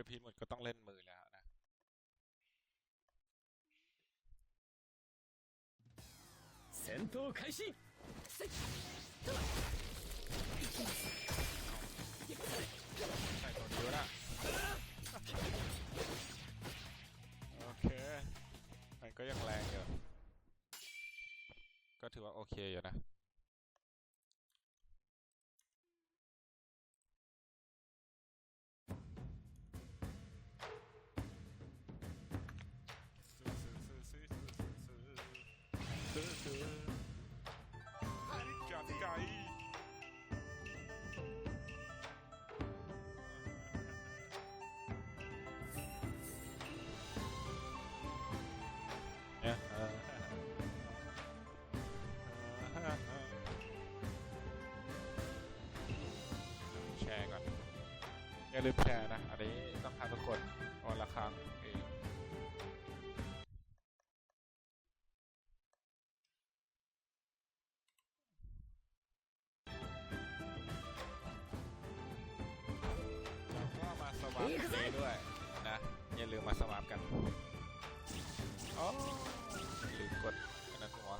VIP หมดก็ต้องเล่นมือแล้วนะ 戦闘開始 ใส่ตัวนี้วะน่ะโอเค มันก็ยังแรงอยู่ ก็ถือว่าโอเคอยู่นะ าลืมแชร์นะ อันนี้ต้องทำทุกคนวันละครั้งเองก็มาสวาปนี้ด้วยนะ อย่าลืมมาสวาปกันอ๋อลืมกดอันนั้นหัว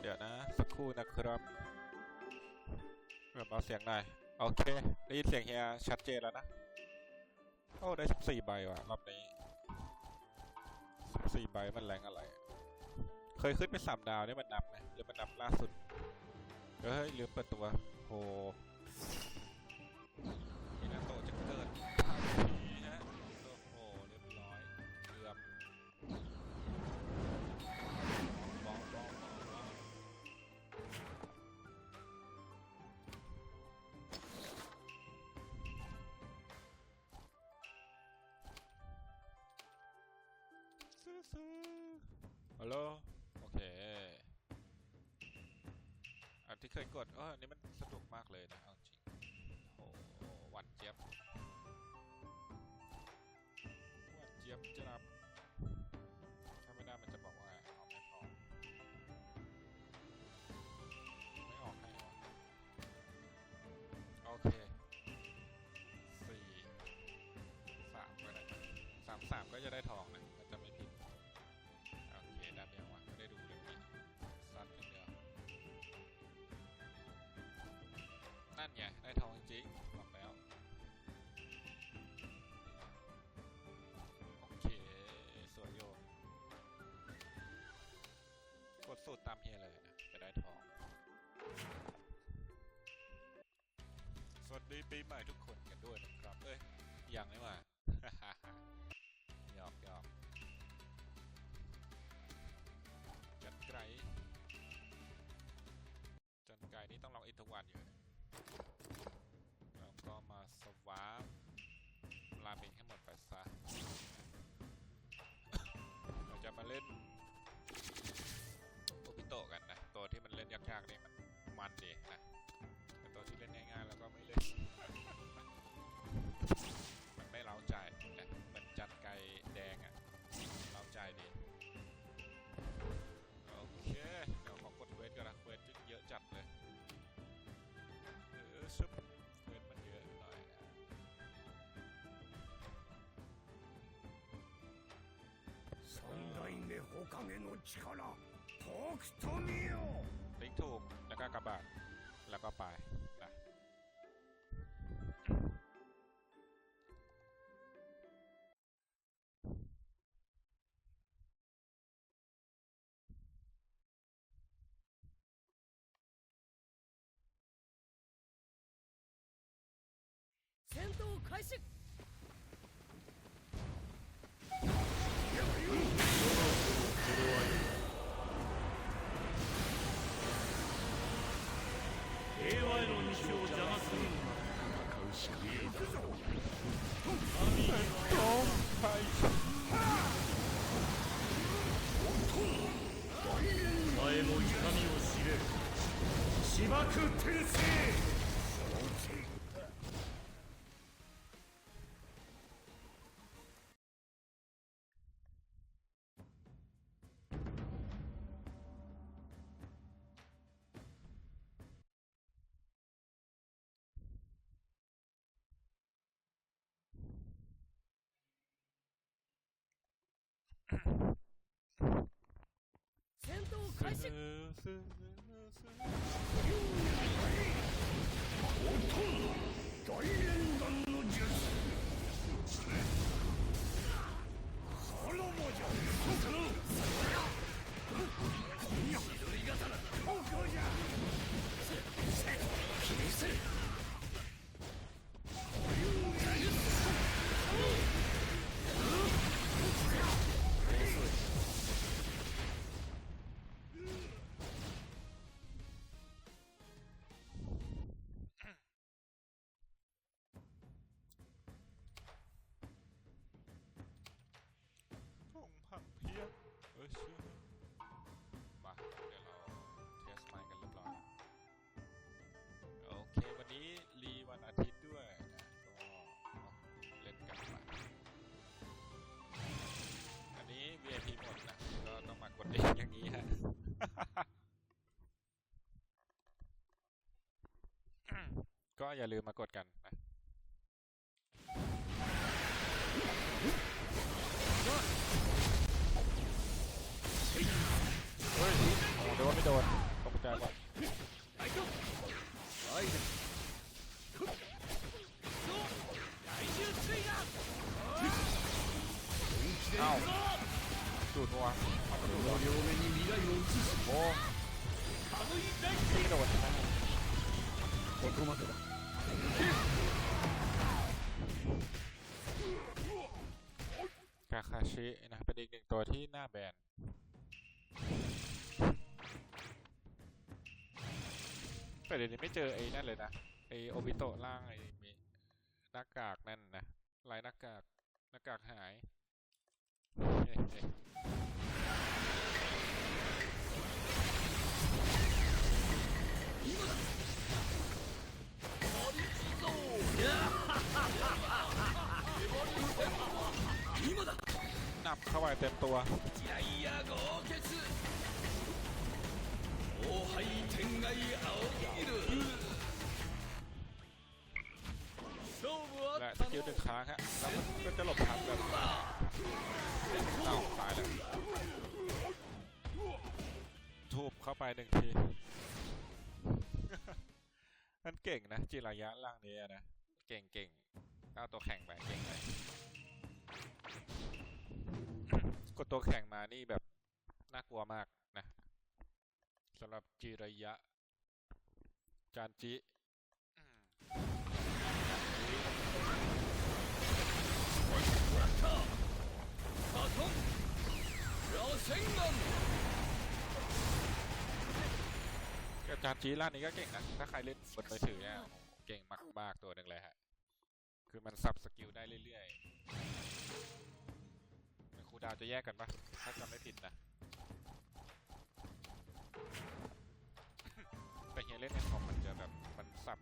เดี๋ยวนะ สักครู่นะครับแบบเอาเสียงหน่อย โอเค ได้ยินเสียงเฮียชัดเจนแล้วนะ โอ้ได้สิบสี่ใบว่ะรอบนี้สิบสี่ใบมันแรงอะไร เคยขึ้นไปสามดาวนี่มันนับไหมหรือมันนับล่าสุดเฮ้ยลืมเปิดตัวโห ซื้อฮัลโหลโอเค อันที่เคยกดเอออันนี้มันสะดวกมากเลยนะเอาจริงโอ้หวันเจี๊ยบหวันเจี๊ยบจะรับ ดีปีใหม่ทุกคนกันด้วยนะครับ เอ้ย ยังไม่มาหยอกหยอกจันไกรจันไกรนี่ต้องลองอินทุกวันอยู่แล้วก็มาสวาปราเมงให้หมดไปซะ เราจะมาเล่นโอปิโตกันนะ ตัวที่มันเล่นยากๆนี่มันมันดีนะ ที่เล่นง่ายๆแล้วก็ไม่เล่น มันไม่เล้าใจนะเหมือนจัดไก่แดงอะเล้าใจดี โอเค เดี๋ยวขอกดเควสก่อนนะเควสเยอะจัดเลย เออซึบเควสมันเยอะหน่อยนะ 三代目火影の力とくと見よ ติ๊กถูก แล้วก็กระบาด แล้วก็ไป น 戦闘開始。大連弾の術さらばじゃ ก็อย่าลืมมากดกันนะเฮ้ยโอ้โดนไม่โดนตกใจหมด กาคาชินะเป็นอีกหนึ่งตัวที่น้าแบนแต่เดี๋ยวนี้ไม่เจอไอ้นั่นเลยนะไอโอบิโตะล่างไอ้มีหน้ากากนั่นนะลายหน้ากากหน้ากากหายเฮ้าบเข้าไปเต็มตัวและสกิลนึ่งค้างฮะแล้วก็จะหลบทันแบบเอ้าตายแล้วทูบเข้าไปหนึ่งทีนั่นเก่งนะ จิระยะล่างนี้นะ เก่งเก่งเอาตัวแข่งไปเก่งเลย กดตัวแข่งมานี่แบบ น่ากลัวมากนะสำหรับจิระยะ จานจิจานจีล่านี้ก็เก่งนะ ถ้าใครเล่นบนมือถือเนี่ยเก่งมากๆตัวนึงเลยฮะ คือมันซับสกิลได้เรื่อยๆ ดาวจะแยกกันปะถ้าจำไม่ผิดนะ แต่เฮียเล่นในคอมมันจะแบบมันสับ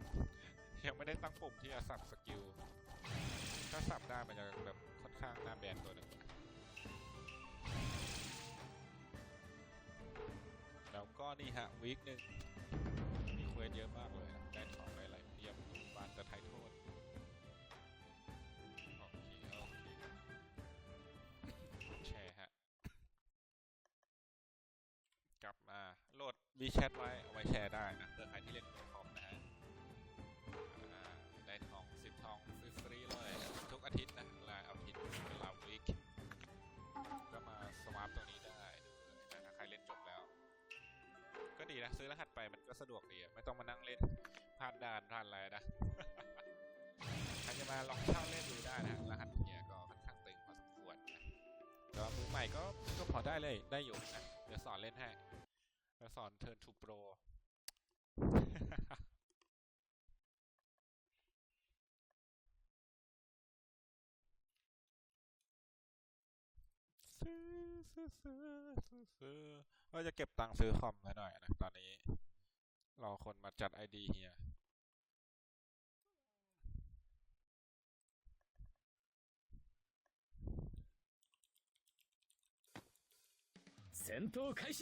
ยังไม่ได้ตั้งปุ่มที่จะสับสกิล ถ้าสับได้มันจะแบบค่อนข้างหน้าแบนตัวหนึ่งแล้วก็นี่ฮะวีคหนึ่งมีเควสเยอะมากเลยนะได้ของได้อะไรเพียบบานจะไทยโทษ โหลด WeChat ไว้เอาไว้แชร์ได้นะเผื่อใครที่เล่นคอมนะฮะได้ทอง10ทองฟรีๆเลย ทุกอาทิตย์นะลายอาทิตย์เวลาวีคก็มาสวาปตรงนี้ได้เลยนะถ้าใครเล่นจบแล้ว ก็ดีนะ ซื้อรหัสไปมันก็สะดวกดีไม่ต้องมานั่งเล่นผ่านด่านผ่านอะไรนะใครจะมาลองเช่าเล่นดูได้นะรหัสเนี่ยก็ค่อนข้างตึงพอสมควรนะแต่ว่ามือใหม่ก็ก็พอได้เลยได้อยู่นะเดี๋ยวสอนเล่นให้ เดี๋ยวสอน Turn to Pro ซื้อซื้อซื้อซื้อซื้อว่าจะเก็บตังค์ซื้อคอมไว้หน่อยนะตอนนี้ รอคนมาจัดไอดีเฮีย 戦闘開始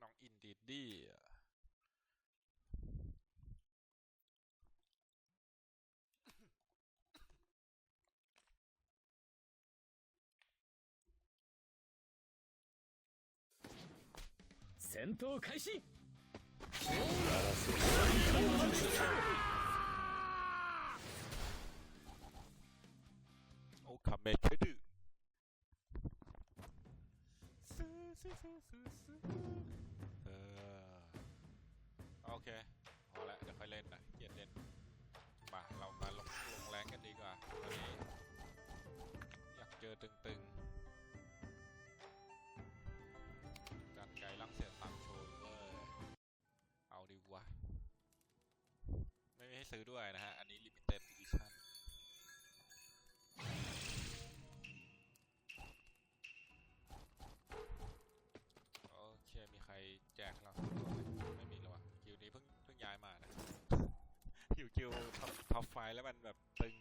น้องอินดีดดี้อะ 戦闘開始 โอ้คาเมเคดื้อซื้อซื้อซื้อซื้อซื้อเออโอเคพอละเดี๋ยวค่อยเล่นนะเกลียดเล่น มาเรามาลงลงแรงกันดีกว่าตอนนี้อยากเจอตึงๆ ซื้อด้วยนะฮะ อันนี้ limited edition โอเค มีใครแจกเราไม่มีหรอวะคิวนี้เพิ่งเพิ่งย้ายมานะอยู่คิวท็อปไฟว์แล้วมันแบบตึง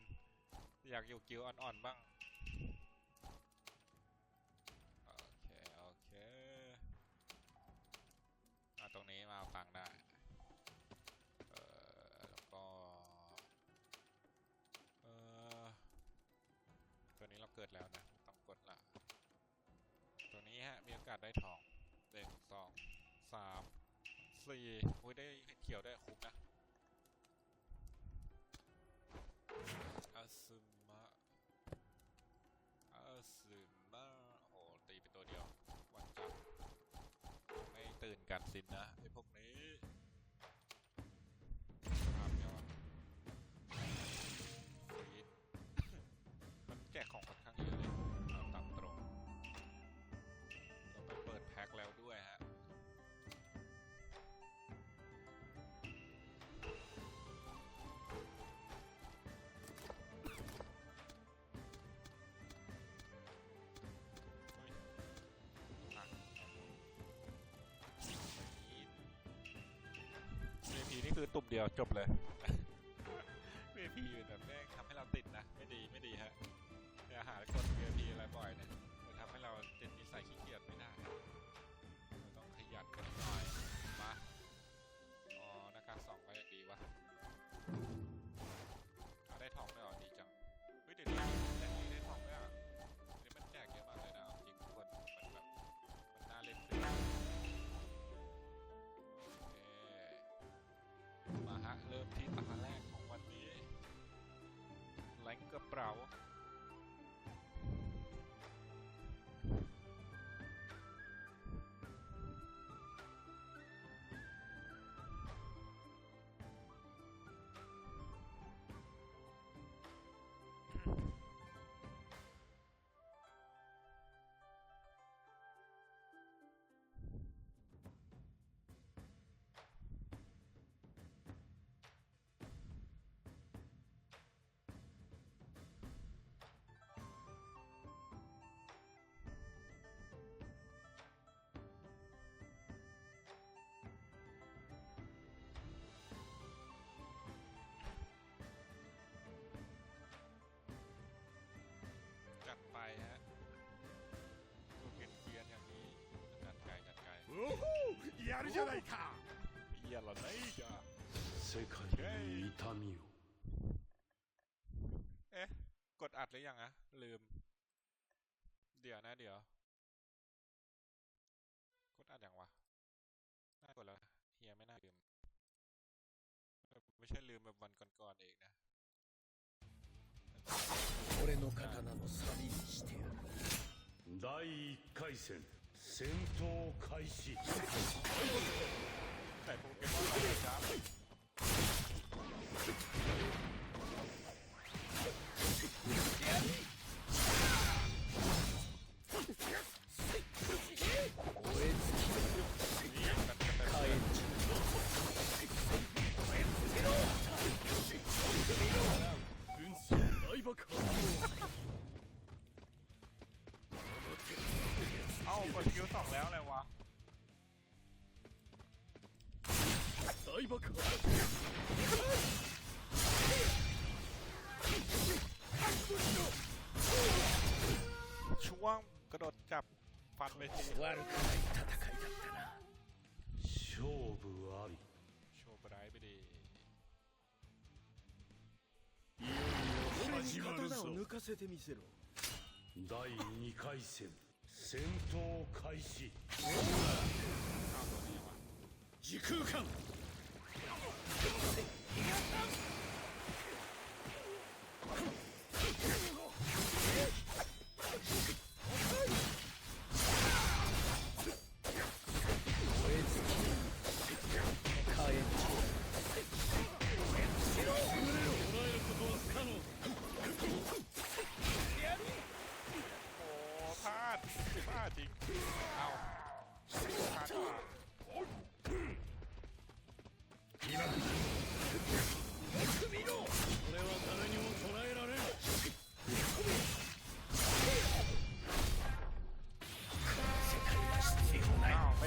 อยากอยู่คิวอ่อนๆบ้าง สี่อุ้ยได้เห็ดเขียวได้คุ้มนะ คือตุ่มเดียวจบเลย るじゃないか เหี้ยละไนจ้ะ 世界に痛みを เอ๊ะ กดอัดหรือยังอะลืม เดี๋ยวนะ เดี๋ยว กดอัดยังวะ น่ากดแล้ว เฮียไม่น่าลืมเออไม่ใช่ลืมแบบวันก่อนๆเองนะ 俺の刀の錆にしてやる第1回戦 戦闘開始。悪くない戦いだったな。勝負あり。勝負ライブで。いよいよ始まるぞ。刀を抜かせてみせろ。第2回戦。戦闘開始。時空間。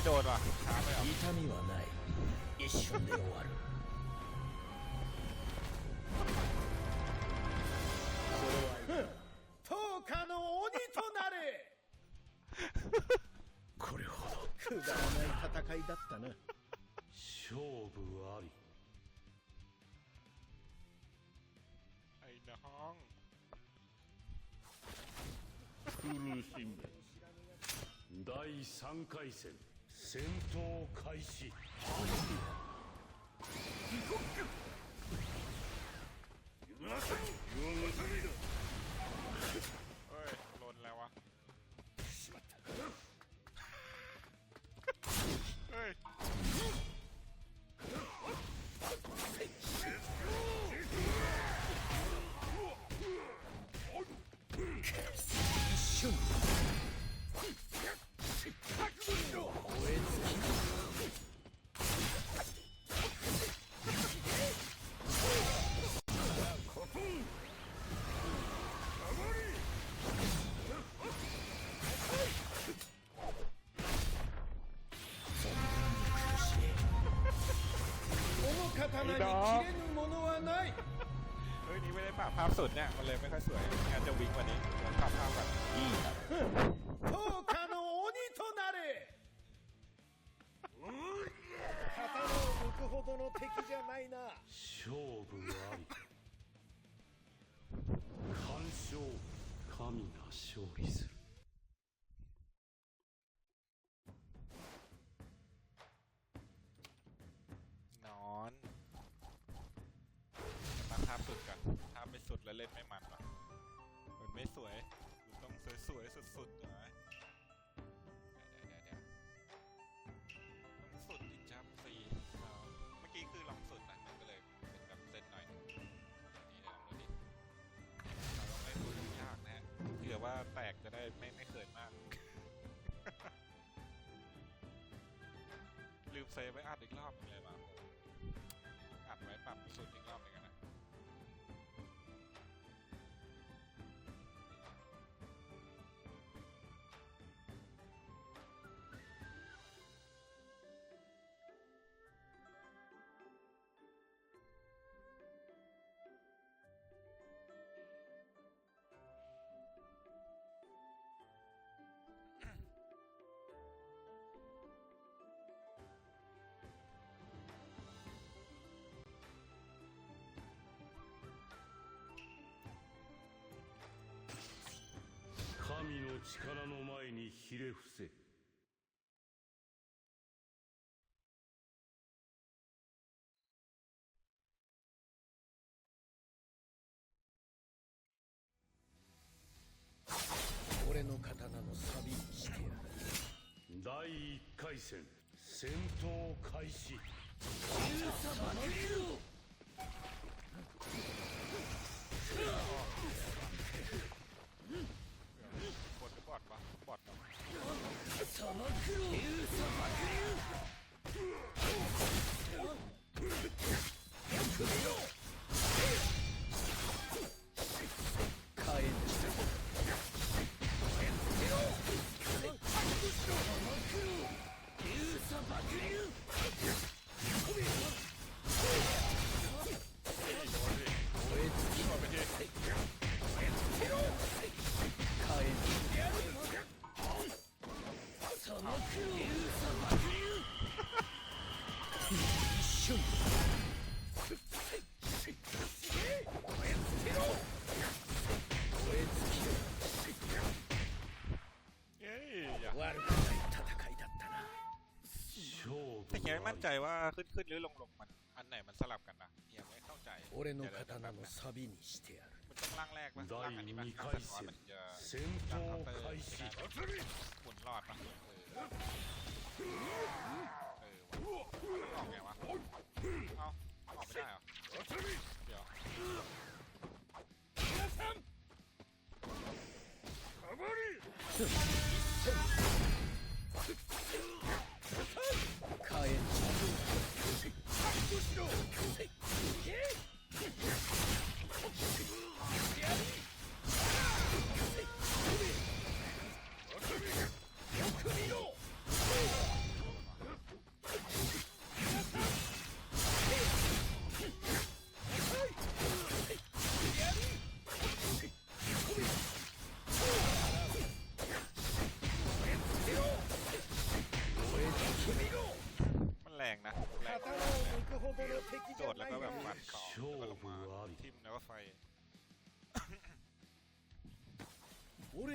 โดนว่ะช้าไปเหรอ 痛みはない一瞬で終わる当家の鬼となれこれほどくだらない戦いだったな勝負あり ไอ้น้อง 苦しめ第3回戦 戦闘開始。 の刀に切れぬものはない เฮ้ยนี่ไม่ได้ปรับภาพสุดเนี่ย มันเลยไม่ค่อยสวยงานจะวิ่งกว่านี้มันปรับภาพแบบ 当家の鬼となれ刀を抜くほどの敵じゃないな勝負あり完勝神が勝利する ได้ไม่ไม่เขินมาก ลืมเซฟไว้อัน にひれ伏せ俺の刀の錆にしてやる。第1回戦戦闘開始。คน 砂漠の爆流 ขึ้นขึ้นหรือลงลงมันอันไหนมันสลับกันนะเฮียไม่เข้าใจ 俺の เดี๋ยวเดี๋ยว 刀の錆にしてやる มันต้องล่างแรกปะ 第 ล่างอันนี้ปะ 2 ล่าง 回 สะท้อน 戦 มันจะ 戦闘開始 หมุนรอดปะเออเออวะมันออกไงวะเอ้าออกไม่ได้เหรอเดี๋ยว 火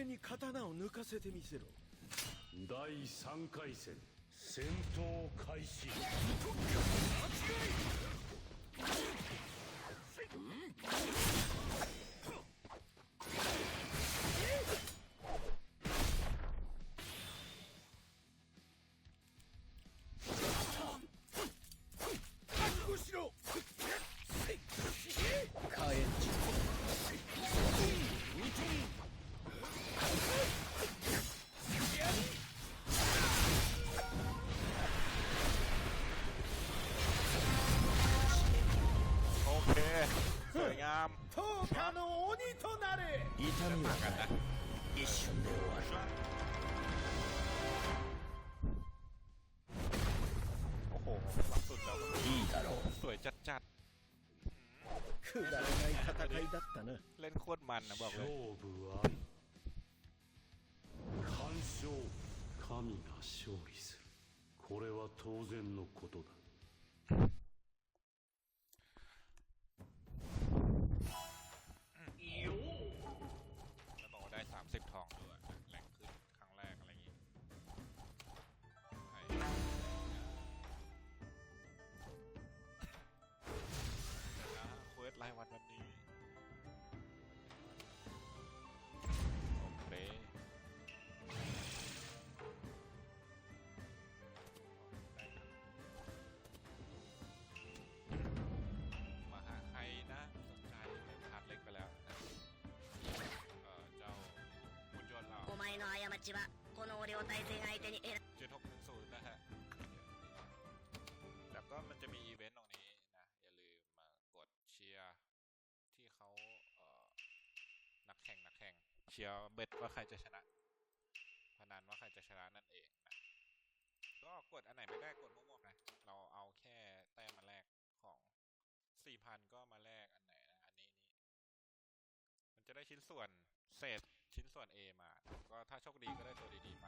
俺に刀を抜かせてみせろ。第3回戦戦闘開始くだらない戦いだったな ๆเล่นโคตรมันนะบอกเลย 勝負あり干渉神が勝利するこれは当然のことだ รายวันวันนี้โอเคมาหาใครนะสนใจเป็นพาร์ทเล็กไปแล้วนะเอ่อเจ้าบุญยนต์เรา お前の過ちはこの俺を対戦相手に選 เชียร์เบ็ดว่าใครจะชนะพนันว่าใครจะชนะนั่นเองนะก็กดอันไหนไม่ได้กดมั่วๆนะ เราเอาแค่แต้มมาแลกของสี่พันก็มาแลกอันไหนนะ อันนี้นี้ มันจะได้ชิ้นส่วนเศษชิ้นส่วน A มา ก็ถ้าโชคดีก็ได้ตัวดีๆไป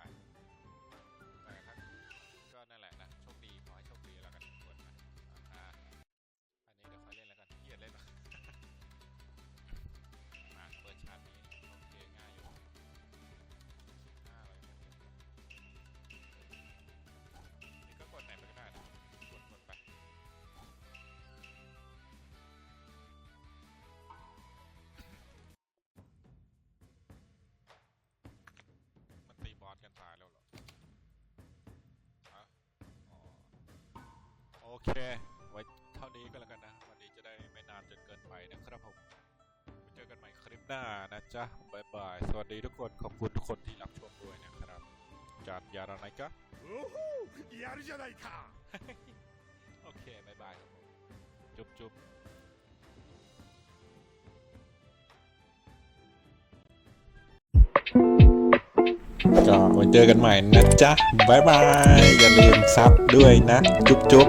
อเค ไว้เท่านี้ก็แล้วกันนะ วันนี้จะได้ไม่นานจนเกินไปนะครับผมไปเจอกันใหม่คลิปหน้านะจ๊ะบายบาย สวัสดีทุกคน ขอบคุณทุกคนที่รับชมด้วยนะครับ จานยาระไรกะโอ้โหยาระไรค่ะ โอเคบายบายครับผมจุ๊บจุ๊บ ก็ไว้เจอกันใหม่นะจ๊ะบายบาย อย่าลืมซับด้วยนะ จุ๊บจุ๊บ